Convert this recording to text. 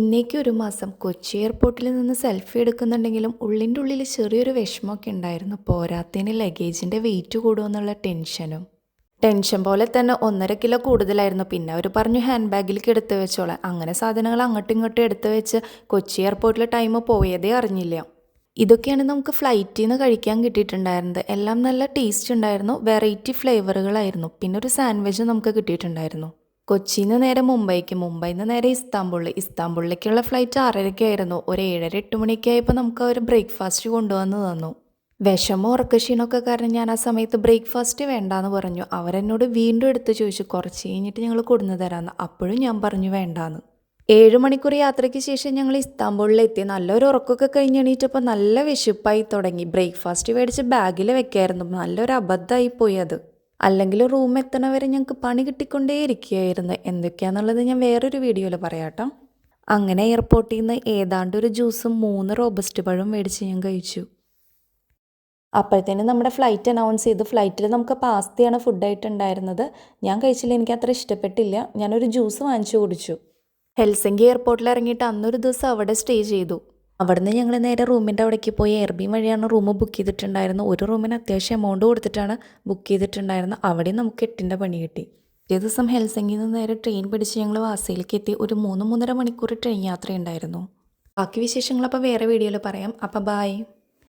ഇന്നേക്ക് ഒരു മാസം കൊച്ചി എയർപോർട്ടിൽ നിന്ന് സെൽഫി എടുക്കുന്നുണ്ടെങ്കിലും ഉള്ളിന്റെ ഉള്ളിൽ ചെറിയൊരു വിഷമമൊക്കെ ഉണ്ടായിരുന്നു. പോരാത്തതിന് ലഗേജിന്റെ വെയിറ്റ് കൂടുമെന്നുള്ള ടെൻഷനും ടെൻഷൻ പോലെ തന്നെ ഒന്നര കിലോ കൂടുതലായിരുന്നു. പിന്നെ അവർ പറഞ്ഞു ഹാൻഡ് ബാഗിലേക്ക് എടുത്ത് വെച്ചോളാം അങ്ങനെ സാധനങ്ങൾ അങ്ങോട്ടും ഇങ്ങോട്ടും എടുത്തു വെച്ച് കൊച്ചി എയർപോർട്ടിലെ ടൈം പോയതേ അറിഞ്ഞില്ല. ഇതൊക്കെയാണ് നമുക്ക് ഫ്ലൈറ്റിൽ നിന്ന് കഴിക്കാൻ കിട്ടിയിട്ടുണ്ടായിരുന്നത്. എല്ലാം നല്ല ടേസ്റ്റ് ഉണ്ടായിരുന്നു. വെറൈറ്റി ഫ്ലേവറുകളായിരുന്നു പിന്നെ ഒരു സാൻഡ്വിച്ച് നമുക്ക് കിട്ടിയിട്ടുണ്ടായിരുന്നു. കൊച്ചിയിൽ നിന്ന് നേരെ മുംബൈക്ക്. മുംബൈയിൽ നിന്ന് നേരെ ഇസ്താംബുൾ ഇസ്താംബുളിലേക്കുള്ള ഫ്ലൈറ്റ് ആറരയ്ക്കായിരുന്നു ഒരു ഏഴര എട്ട് മണിക്കായപ്പോൾ നമുക്ക് അവർ ബ്രേക്ക്ഫാസ്റ്റ് കൊണ്ടുവന്ന് തന്നു. വിഷമോ ഉറക്കക്ഷീണമൊക്കെ കാരണം ഞാൻ ആ സമയത്ത് ബ്രേക്ക്ഫാസ്റ്റ് വേണ്ടാന്ന് പറഞ്ഞു. അവരെന്നോട് വീണ്ടും എടുത്ത് ചോദിച്ചു കുറച്ച് കഴിഞ്ഞിട്ട് ഞങ്ങൾ കൊടുന്നു തരാമെന്ന് അപ്പോഴും ഞാൻ പറഞ്ഞു വേണ്ടാന്ന്. ഏഴ് മണിക്കൂർ യാത്രയ്ക്ക് ശേഷം ഞങ്ങൾ ഇസ്താംബുളിലെത്തി. നല്ലൊരു ഉറക്കമൊക്കെ കഴിഞ്ഞ് എണീറ്റപ്പോൾ നല്ല വിശപ്പായി തുടങ്ങി. ബ്രേക്ക്ഫാസ്റ്റ് മേടിച്ച് ബാഗിൽ വെക്കായിരുന്നു. നല്ലൊരു അബദ്ധമായി പോയി അത്. അല്ലെങ്കിൽ റൂം എത്തണ വരെ ഞങ്ങൾക്ക് പണി കിട്ടിക്കൊണ്ടേ ഇരിക്കുകയായിരുന്നു എന്തൊക്കെയാണെന്നുള്ളത് ഞാൻ വേറൊരു വീഡിയോയിൽ പറയാട്ടോ. അങ്ങനെ എയർപോർട്ടിൽ നിന്ന് ഏതാണ്ട് ഒരു ജ്യൂസും മൂന്ന് റോബസ്റ്റ് പഴം മേടിച്ച് ഞാൻ കഴിച്ചു. അപ്പോഴത്തേനും നമ്മുടെ ഫ്ലൈറ്റ് അനൗൺസ് ചെയ്തു. ഫ്ലൈറ്റിൽ നമുക്ക് പാസ്തയാണ് ഫുഡായിട്ട് ഉണ്ടായിരുന്നത് ഞാൻ കഴിച്ചില്ല എനിക്ക് അത്ര ഇഷ്ടപ്പെട്ടില്ല. ഞാനൊരു ജ്യൂസ് വാങ്ങിച്ചു കുടിച്ചു. ഹെൽസിങ്കി എയർപോർട്ടിൽ ഇറങ്ങിയിട്ട് അന്നൊരു ദിവസം അവിടെ സ്റ്റേ ചെയ്തു. അവിടുന്ന് ഞങ്ങൾ നേരെ റൂമിന്റെ അവിടേക്ക് പോയി എയർബി വഴിയാണ് റൂം ബുക്ക് ചെയ്തിട്ടുണ്ടായിരുന്നത്. ഒരു റൂമിന് അത്യാവശ്യം എമൗണ്ട് കൊടുത്തിട്ടാണ് ബുക്ക് ചെയ്തിട്ടുണ്ടായിരുന്നത്. അവിടെ നമുക്ക് എട്ടിന്റെ പണി കിട്ടി. പിറ്റേ ദിവസം ഹെൽസിങ്കിയിൽ നിന്ന് നേരെ ട്രെയിൻ പിടിച്ച് ഞങ്ങൾ വാസയിലേക്ക് എത്തി. ഒരു മൂന്ന് മൂന്നര മണിക്കൂർ ട്രെയിൻ യാത്ര ഉണ്ടായിരുന്നു ബാക്കി വിശേഷങ്ങൾ അപ്പോൾ വേറെ വീഡിയോയിൽ പറയാം. അപ്പോൾ ബായ്